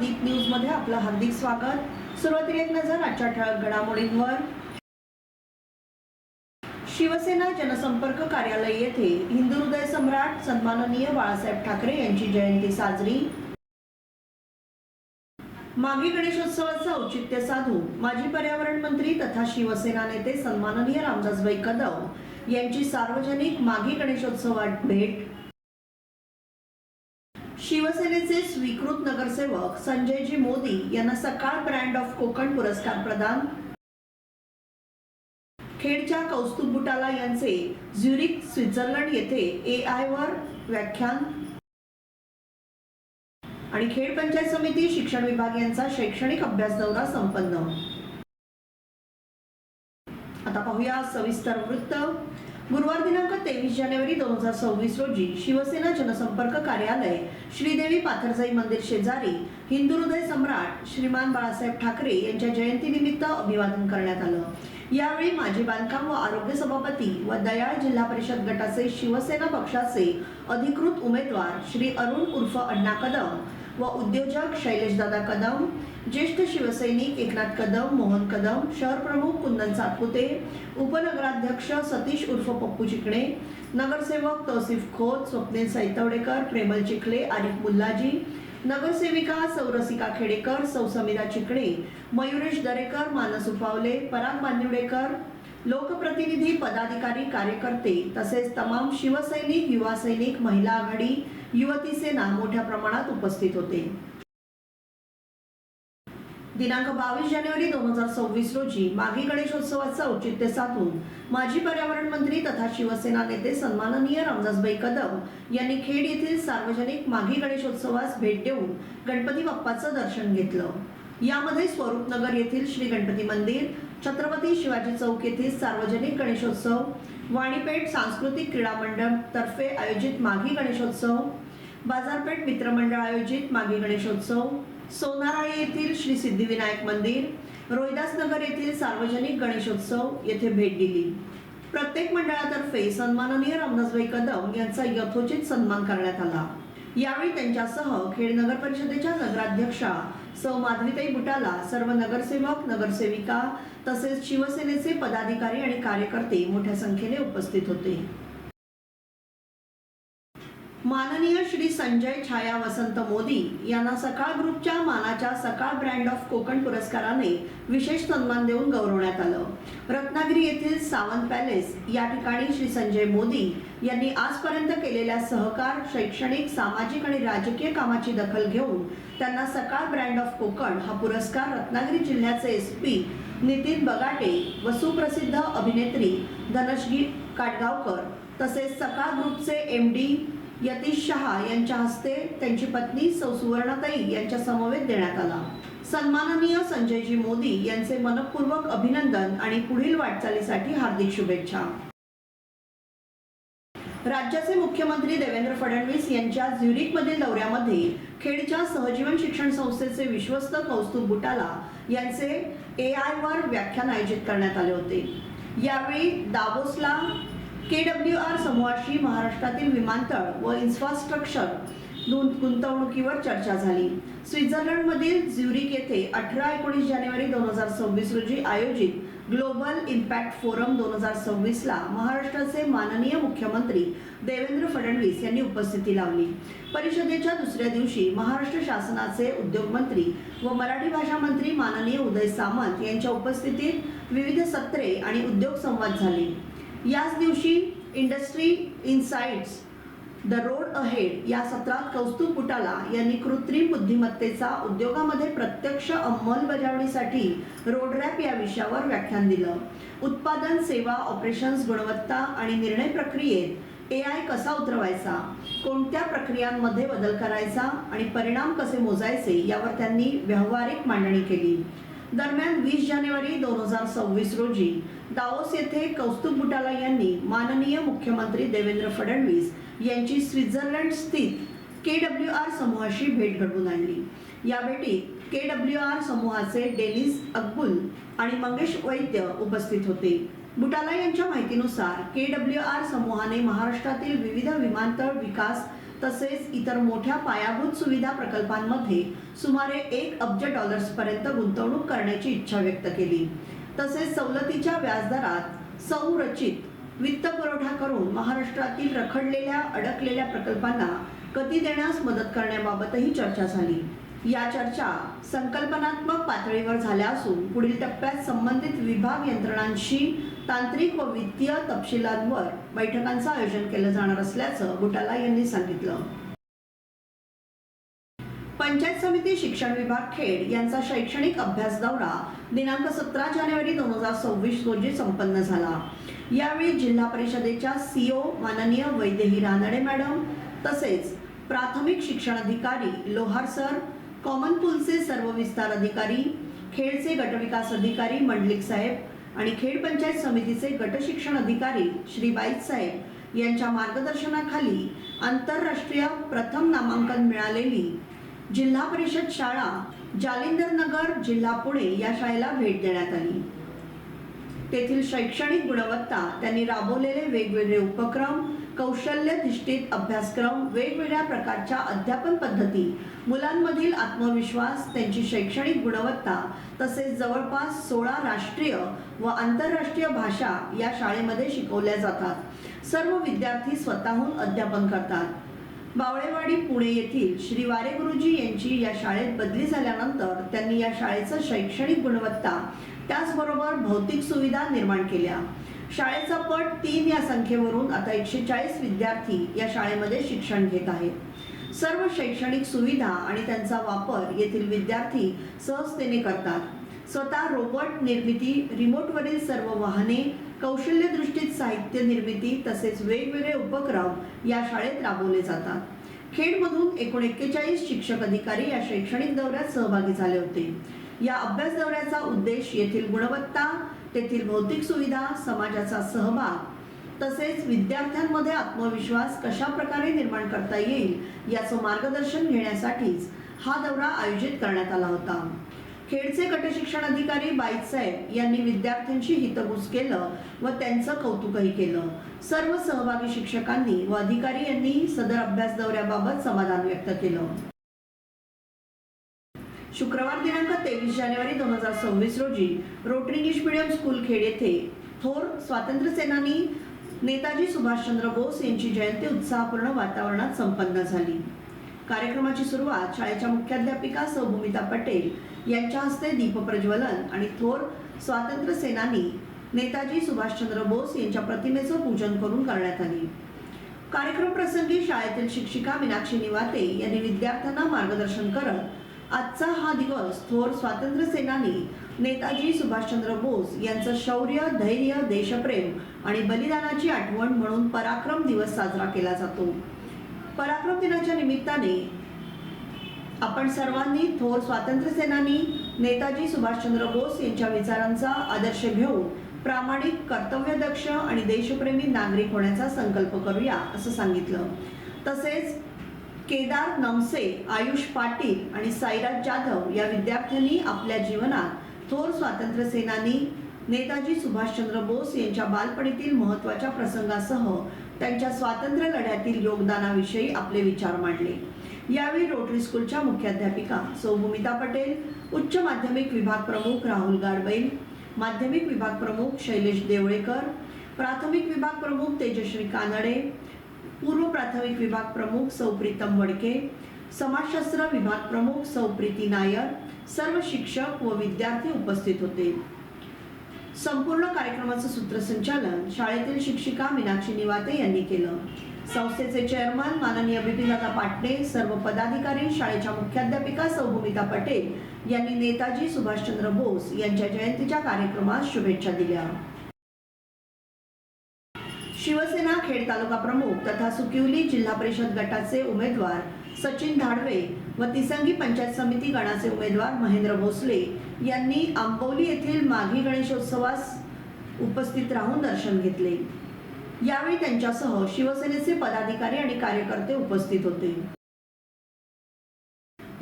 दीप न्यूजमध्ये आपलं हार्दिक स्वागत. सुरुवातीला एक नजर आजच्या ठळक घडामोडींवर. शिवसेना जनसंपर्क कार्यालय येथे हिंदू हृदय सम्राट सन्माननीय बाळासाहेब ठाकरे यांची जयंती साजरी. मागी गणेशोत्सवाचं औचित्य साधू माजी पर्यावरण मंत्री तथा शिवसेना नेते सन्माननीय रामदासबाई कदम यांची सार्वजनिक मागी गणेशोत्सवात भेट. शिवसेनेचे स्वीकृत नगरसेवक संजयजी मोदी यांना सकाळ ब्रँड ऑफ कोकण पुरस्कार प्रदान. खेडच्या कौस्तुभ बुटाला यांचे झ्युरिक स्वित्झर्लंड येथे ए आय वर व्याख्यान. आणि खेड पंचायत समिती शिक्षण विभाग यांचा शैक्षणिक अभ्यास दौरा संपन्न. आता पाहूया सविस्तर वृत्त. गुरुवार दिनांक तेवीस जानेवारी दोन हजार सव्वीस रोजी शिवसेना जनसंपर्क कार्यालय श्रीदेवी पाथरजाई मंदिर शेजारी हिंदू हृदय सम्राट श्रीमान बाळासाहेब ठाकरे यांच्या जयंतीनिमित्त अभिवादन करण्यात आलं. यावेळी माजी बांधकाम व आरोग्य सभापती व दयाळ जिल्हा परिषद गटाचे शिवसेना पक्षाचे अधिकृत उमेदवार श्री अरुण उर्फ अण्णा कदम व उद्योजक शैलेशदादा कदम ज्येष्ठ शिवसैनिक एकनाथ कदम मोहन कदम शहर प्रमुख कुंदन सातपुते उपनगराध्यक्ष सतीश उर्फ पप्पू चिकणे नगरसेवक तौसिफ खोत स्वप्नील सैतवडेकर प्रेमल चिखले आरिफ मुल्लाजी नगरसेविका सौरसिका खेडेकर सौ समीरा चिकणे मयुरेश दरेकर मानस उफावले पराग बांदिवडेकर लोकप्रतिनिधी पदाधिकारी कार्यकर्ते तसेच तमाम शिवसैनिक युवा सैनिक महिला आघाडी युवती सेना मोठ्या प्रमाणात उपस्थित होते. दिनांक बावीस जानेवारी दोन हजार सव्वीस रोजी माघी गणेशोत्सवाचं औचित्य साधून माजी पर्यावरण मंत्री तथा शिवसेना नेते सन्माननीय रामदासबाई कदम यांनी खेड येथील सार्वजनिक माघी गणेशोत्सवास भेट देऊन गणपती बाप्पाचं दर्शन घेतलं. यामध्ये स्वरूपनगर येथील श्री गणपती मंदिर छत्रपती शिवाजी चौक येथील सार्वजनिक गणेशोत्सव वाणीपेठ सांस्कृतिक क्रीडा मंडळ तर्फे आयोजित माघी गणेशोत्सव बाजारपेठ मित्रमंडळ आयोजित माघी गणेशोत्सव सोनाराळी येथील श्री सिद्धिविनायक मंदिर रोहिदास नगर येथील सार्वजनिक गणेशोत्सव येथे भेट दिली. प्रत्येक मंडळातर्फे सन्माननीय रामदासभाई कदम यांचा यथोचित सन्मान करण्यात आला. यावेळी त्यांच्यासह खेड नगर परिषदेच्या नगराध्यक्षा सौ. माधवीताई बुटाला सर्व नगरसेवक नगरसेविका तसेच शिवसेनेचे पदाधिकारी आणि कार्यकर्ते मोठ्या संख्येने उपस्थित होते. माननीय श्री संजय छाया वसंत मोदी यांना सकाळ ग्रुपच्या मानाच्या सकाळ ब्रँड ऑफ कोकण पुरस्काराने विशेष सन्मान देऊन गौरवण्यात आलं. रत्नागिरी येथील सावंत पॅलेस या ठिकाणी श्री संजय मोदी यांनी आजपर्यंत केलेल्या सहकार शैक्षणिक सामाजिक आणि राजकीय कामाची दखल घेऊन त्यांना सकाळ ब्रँड ऑफ कोकण हा पुरस्कार रत्नागिरी जिल्ह्याचे एस पी नितीन बगाटे व सुप्रसिद्ध अभिनेत्री धनश्री काटगावकर तसेच सकाळ ग्रुपचे एम डी यतीश शहा यांच्या हस्ते त्यांची पत्नी सौ सुवर्णाताई यांच्या समवेत देण्यात आला. सन्माननीय संजयजी मोदी यांचे मनपूर्वक अभिनंदन आणि पुढील वाटचालीसाठी हार्दिक शुभेच्छा. राज्याचे मुख्यमंत्री देवेंद्र फडणवीस यांच्या झ्युरिकमधील दौऱ्यामध्ये खेडच्या सहजीवन शिक्षण संस्थेचे विश्वस्त कौस्तुभ बुटाला यांचे ए आय वर व्याख्यान आयोजित करण्यात आले होते. यावेळी दाबोसला के डब्ल्यू आर समूहाशी महाराष्ट्रातील विमानतळ व इन्फ्रास्ट्रक्चर गुंतवणुकीवर चर्चा झाली. स्वित्झर्लंडमधील झ्युरिक येथे अठरा एकोणीस जानेवारी दोन हजार सव्वीस रोजी आयोजित ग्लोबल इम्पॅक्ट फोरम दोन हजार सव्वीसला महाराष्ट्राचे माननीय मुख्यमंत्री देवेंद्र फडणवीस यांनी उपस्थिती लावली. परिषदेच्या दुसऱ्या दिवशी महाराष्ट्र शासनाचे उद्योगमंत्री व मराठी भाषा मंत्री माननीय उदय सामंत यांच्या उपस्थितीत विविध सत्रे आणि उद्योग संवाद झाले. याच दिवशी industry insights the road ahead या सत्रात कौस्तुभ बुटाला यांनी कृत्रिम बुद्धिमत्तेचा उद्योगामध्ये प्रत्यक्ष अंमलबजावणीसाठी रोडरॅप या विषयावर व्याख्यान दिलं. उत्पादन सेवा ऑपरेशन्स गुणवत्ता आणि निर्णय प्रक्रियेत ए आय कसा उतरवायचा कोणत्या प्रक्रियांमध्ये बदल करायचा आणि परिणाम कसे मोजायचे यावर त्यांनी व्यावहारिक मांडणी केली. दरम्यान वीस जानेवारी दोन हजार सव्वीस रोजी दावोस येथे कौस्तुभ बुटाला यांनी माननीय मुख्यमंत्री देवेंद्र फडणवीस यांची स्वित्झर्लंड स्थित के डब्ल्यू आर समूहाशी भेट घडवून आणली. या भेटीत के डब्ल्यू आर समूहाचे डेनिस अकबुल आणि मंगेश वैद्य उपस्थित होते. बुटाला यांच्या माहितीनुसार के डब्ल्यू आर समूहाने महाराष्ट्रातील विविध विमानतळ विकास तसेच इतर मोठ्या पायाभूत सुविधा प्रकल्पांमध्ये सुमारे एक अब्ज डॉलर्सपर्यंत गुंतवणूक करण्याची इच्छा व्यक्त केली. तसेच सवलतीच्या व्याजदरात संरचित वित्त पुरवठा करून महाराष्ट्रातील रखडलेल्या अडकलेल्या प्रकल्पांना गती देण्यास मदत करण्याबाबतही चर्चा झाली. या चर्चा संकल्पनात्मक पातळीवर झाल्या असून पुढील टप्प्यात संबंधित विभाग यंत्रणांशी तांत्रिक व वित्तीय तपशिलांवर बैठकांचं आयोजन केलं जाणार असल्याचं बुटाला यांनी सांगितलं. पंचायत समिती शिक्षण विभाग खेड यांचा शैक्षणिक अभ्यास दौरा दिनांक सतरा जानेवारी दोन हजार सव्वीस रोजी संपन्न झाला. यावेळी जिल्हा परिषदेच्या सीओ माननीय वैदेही रानडे मॅडम तसेच प्राथमिक शिक्षण अधिकारी लोहार सर कॉमन पूलचे सर्व विस्तार अधिकारी खेडचे गटविकास अधिकारी मंडलिक साहेब आणि खेड पंचायत समितीचे गट शिक्षण अधिकारी श्री बाईत साहेब यांच्या मार्गदर्शनाखाली आंतरराष्ट्रीय प्रथम नामांकन मिळालेली जिल्हा परिषद शाळा जालिंदर नगर जिल्हा पुणे या शाळेला भेट देण्यात आली. तेथील शैक्षणिक गुणवत्ता त्यांनी राबवलेले वेगवेगळे उपक्रम कौशल्यधिष्ठित अभ्यासक्रम वेगवेगळ्या प्रकारच्या अध्यापन पद्धती मुलांमधील आत्मविश्वास त्यांची शैक्षणिक गुणवत्ता तसेच जवळपास सोळा राष्ट्रीय व आंतरराष्ट्रीय भाषा या शाळेमध्ये शिकवल्या जातात. सर्व विद्यार्थी स्वतःहून अध्यापन करतात. बावळेवाडी पुणे येथील श्री वारे गुरुजी यांची या शाळेत बदली झाल्यानंतर त्यांनी या शाळेचं शैक्षणिक गुणवत्ता त्याचबरोबर भौतिक सुविधा निर्माण केल्या. शाळेचा पट तीन या संख्येवरून आता एकशे चाळीस विद्यार्थी या शाळेमध्ये शिक्षण घेत आहेत. सर्व शैक्षणिक सुविधा आणि त्यांचा वापर येथील विद्यार्थी सहजतेने करतात. स्वतः रोबोट निर्मिती रिमोटवरील सर्व वाहने कौशल्यदृष्टीत साहित्य निर्मिती तसेच वेगवेगळे उपक्रम या शाळेत राबवले जातात. खेडमधून एकूण एक्केचाळीस शिक्षक अधिकारी या शैक्षणिक दौऱ्यात सहभागी झाले होते. या अभ्यास दौऱ्याचा उद्देश येथील गुणवत्ता तेथील भौतिक सुविधा समाजाचा सहभाग तसेच विद्यार्थ्यांमध्ये आत्मविश्वास कशा प्रकारे निर्माण करता येईल याचं मार्गदर्शन घेण्यासाठीच हा दौरा आयोजित करण्यात आला होता. खेडचे गटशिक्षण अधिकारी बाईसाहेब यांनी विद्यार्थ्यांशी हितगुज केलं व त्यांचं कौतुकही केलं. सर्व सहभागी शिक्षकांनी व अधिकारी यांनी सदर अभ्यास दौऱ्याबाबत समाधान व्यक्त केलं. शुक्रवार दिनांक तेवीस जानेवारी दोन हजार सव्वीस रोजी rotary English medium school Khed येथे थोर स्वातंत्र्य सेनानी नेताजी सुभाषचंद्र बोस यांची जयंती उत्साहपूर्ण वातावरणात संपन्न झाली. कार्यक्रमाची सुरुवात शाळेच्या मुख्याध्यापिका सौभूमिता पटेल यांच्या हस्ते दीपप्रज्वलन आणि थोर स्वातंत्र्य सेनानी नेताजी सुभाषचंद्र बोस यांच्या प्रतिमेचं पूजन करून करण्यात आली. कार्यक्रम प्रसंगी शाळेतील शिक्षिका मीनाक्षी निवाते यांनी विद्यार्थ्यांना मार्गदर्शन करत आजचा हा दिवस थोर स्वातंत्र्य सेनानी नेताजी सुभाषचंद्र बोस यांचं शौर्य धैर्य देशप्रेम आणि बलिदानाची आठवण म्हणून पराक्रम दिवस साजरा केला जातो. पराक्रम दिनाच्या निमित्ताने आपण सर्वांनी थोर स्वातंत्र्य सेनानी नेताजी सुभाषचंद्र बोस यांच्या विचारांचा आदर्श घेऊन प्रामाणिक कर्तव्यदक्ष आणि देशप्रेमी नागरिक होण्याचा संकल्प करूया असं सांगितलं. तसेच केदार नमसे आयुष पाटील आणि साईराज जाधव या विद्यार्थ्यांनी आपल्या जीवनात थोर स्वातंत्र्य सेनानी नेताजी सुभाषचंद्र बोस यांच्या बालपणीतील महत्त्वाच्या प्रसंगासह त्यांच्या स्वातंत्र्य लढ्यातील योगदानाविषयी आपले विचार मांडले. यावेळी रोटरी स्कूलच्या मुख्याध्यापिका सौभूमिता पटेल उच्च माध्यमिक विभाग प्रमुख राहुल गाडबैल माध्यमिक विभाग प्रमुख शैलेश देवळेकर प्राथमिक विभाग प्रमुख तेजश्री कानडे पूर्व प्राथमिक विभाग प्रमुख सौ प्रीतम वडके समाजशास्त्र विभाग प्रमुख सौ प्रीती नायर सर्व शिक्षक व विद्यार्थी उपस्थित होते. संपूर्ण कार्यक्रमाचं सूत्रसंचालन शाळेतील शिक्षिका मीनाक्षी निवाते यांनी केलं. संस्थेचे चेअरमन माननीय बिपिनदादा पाटणे सर्व पदाधिकारी शाळेच्या मुख्याध्यापिका सौभूमिता पटेल यांनी नेताजी सुभाषचंद्र बोस यांच्या जयंतीच्या कार्यक्रमास शुभेच्छा दिल्या. शिवसेना खेड तालुका प्रमुख तथा सुकिवली जिल्हा परिषद गटाचे उमेदवार सचिन धाडवे व तिसंगी पंचायत समिती गणाचे उमेदवार महेंद्र भोसले यांनी आंबोली येथील माघी गणेशोत्सवास उपस्थित राहून दर्शन घेतले. यावेळी त्यांच्यासह शिवसेनेचे पदाधिकारी आणि कार्यकर्ते उपस्थित होते.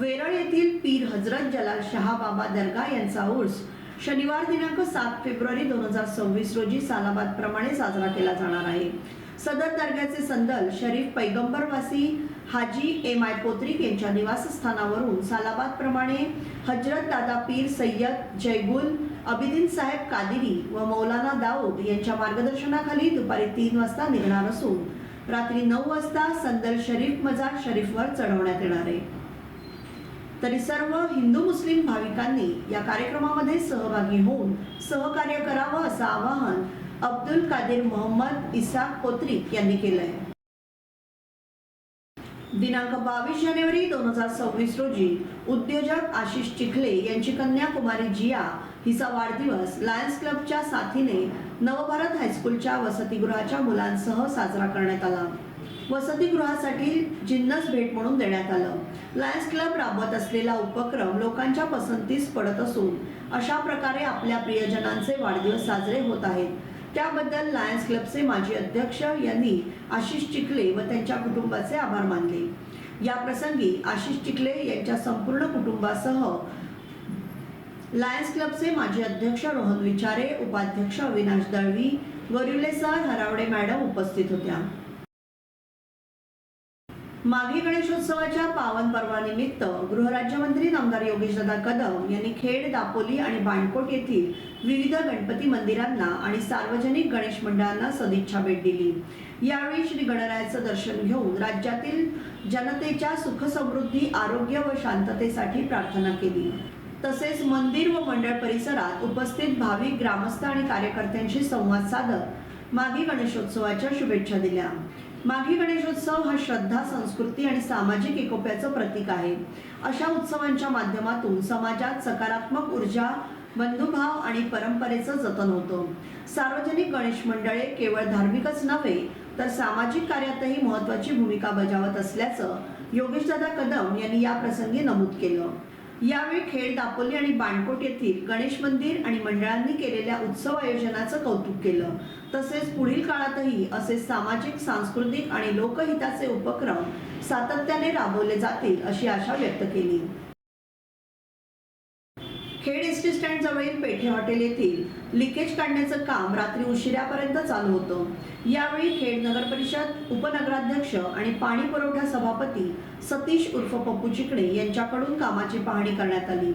वेरळ येथील पीर हजरत जलाल शहा बाबा दर्गा यांचा उर्स शनिवार दिनांक सात फेब्रुवारी दोन हजार सव्वीस रोजी सालाबाद प्रमाणे साजरा केला जाणार आहे. सदर दर्ग्याचे संदल शरीफ पैगंबरवासी हाजी एम आय पोत्रिक यांच्या निवासस्थानावरून सालाबाद प्रमाणे हजरत दादा पीर सय्यद जयगुल अबिदिन साहेब कादिरी व मौलाना दाऊद यांच्या मार्गदर्शनाखाली दुपारी तीन वाजता निघणार असून रात्री नऊ वाजता संदल शरीफ मजार शरीफवर चढवण्यात येणार आहे. तरी सर्व हिंदू मुस्लिम भाविकांनी या कार्यक्रमामध्ये सहभागी होऊन सहकार्य करावं असं आवाहन अब्दुल कादिर मोहम्मद इसाक पोत्रिक यांनी केलं आहे दिनांक बावीस जानेवारी दोन हजार सव्वीस रोजी उद्योजक आशिष चिखले यांची कन्या कुमारी जिया हिचा वाढदिवस लायन्स क्लबच्या साथीने नवभारत हायस्कूलच्या वसतिगृहाच्या मुलांसह साजरा करण्यात आला. वसतिगृहासाठी जिन्नस भेट म्हणून देण्यात आलं. लायन्स क्लब राबवत असलेला उपक्रम लोकांच्या पसंतीस पडत असून अशा प्रकारे आपल्या प्रियजनांचे वाढदिवस साजरे होत आहेत. त्याबद्दल लायन्स क्लबचे माजी अध्यक्ष यांनी आशिष चिखले व त्यांच्या कुटुंबाचे आभार मानले. या प्रसंगी आशिष चिखले यांच्या संपूर्ण कुटुंबासह लायन्स क्लबचे माजी अध्यक्ष रोहन विचारे उपाध्यक्ष अविनाश दळवी गोरिवले सर हरावडे मॅडम उपस्थित होत्या. माघी गणेशोत्सवाच्या पावन पर्वानिमित्त गृहराज्यमंत्री नामदार योगेशदादा कदम यांनी खेड दापोली आणि बाणकोट येथील विविध गणपती मंदिरांना आणि सार्वजनिक गणेश मंडळांना सदिच्छा भेट दिली. यावेळी श्री गणरायाचं दर्शन घेऊन राज्यातील जनतेच्या सुख समृद्धी आरोग्य व शांततेसाठी प्रार्थना केली. तसेच मंदिर व मंडळ परिसरात उपस्थित भाविक ग्रामस्थ आणि कार्यकर्त्यांशी संवाद साधत माघी गणेशोत्सवाच्या शुभेच्छा दिल्या. माघी गणेशोत्सव हा श्रद्धा संस्कृती आणि सामाजिक एकोप्याचं प्रतीक आहे. अशा उत्सवांच्या माध्यमातून समाजात सकारात्मक ऊर्जा बंधुभाव आणि परंपरेचं जतन होतं. सार्वजनिक गणेश मंडळे केवळ धार्मिकच नव्हे तर सामाजिक कार्यातही महत्त्वाची भूमिका बजावत असल्याचं योगेशदादा कदम यांनी या प्रसंगी नमूद केलं. यावेळी खेड दापोली आणि बाणकोट येथील गणेश मंदिर आणि मंडळांनी केलेल्या उत्सव आयोजनाचं कौतुक केलं. तसेच पुढील काळातही असे सामाजिक सांस्कृतिक आणि लोकहिताचे उपक्रम सातत्याने राबवले जातील अशी आशा व्यक्त केली. खेड स्टँड जवळील पेठे हॉटेल येथील लिकेज काढण्याचं काम रात्री उशिरापर्यंत चालू होतं. यावेळी खेड नगर परिषद उपनगराध्यक्ष आणि पाणी पुरवठा सभापती सतीश उर्फ पप्पू चिकडे यांच्याकडून कामाची पाहणी करण्यात आली.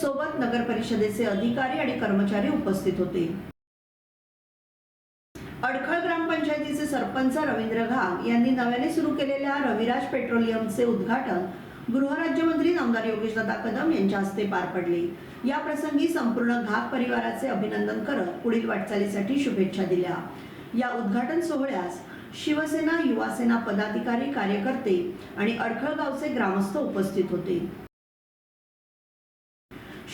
सोबत नगर परिषदेचे अधिकारी आणि कर्मचारी उपस्थित होते. अडखळ ग्रामपंचायतीचे सरपंच रवींद्र घाग यांनी नव्याने सुरू केलेल्या रविराज पेट्रोलियमचे उद्घाटन गृहराज्यमंत्री नामदार योगेशदादा कदम यांच्या हस्ते पार पडले. या प्रसंगी संपूर्ण घाग परिवाराचे अभिनंदन करत पुढील वाटचालीसाठी शुभेच्छा दिल्या. या उद्घाटन सोहळ्यास शिवसेना युवासेना पदाधिकारी कार्यकर्ते आणि अडखळगावचे ग्रामस्थ उपस्थित होते.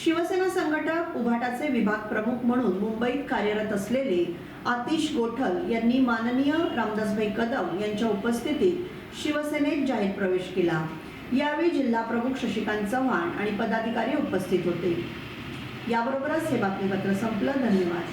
शिवसेना संघटक उभाटाचे विभाग प्रमुख म्हणून मुंबईत कार्यरत असलेले आतिश गोठल यांनी माननीय रामदासभाई कदम यांच्या उपस्थितीत शिवसेनेत जाहीर प्रवेश केला. यावेळी जिल्हा प्रमुख शशिकांत चव्हाण आणि पदाधिकारी उपस्थित होते. याबरोबरच हे बातमीपत्र संपलं. धन्यवाद.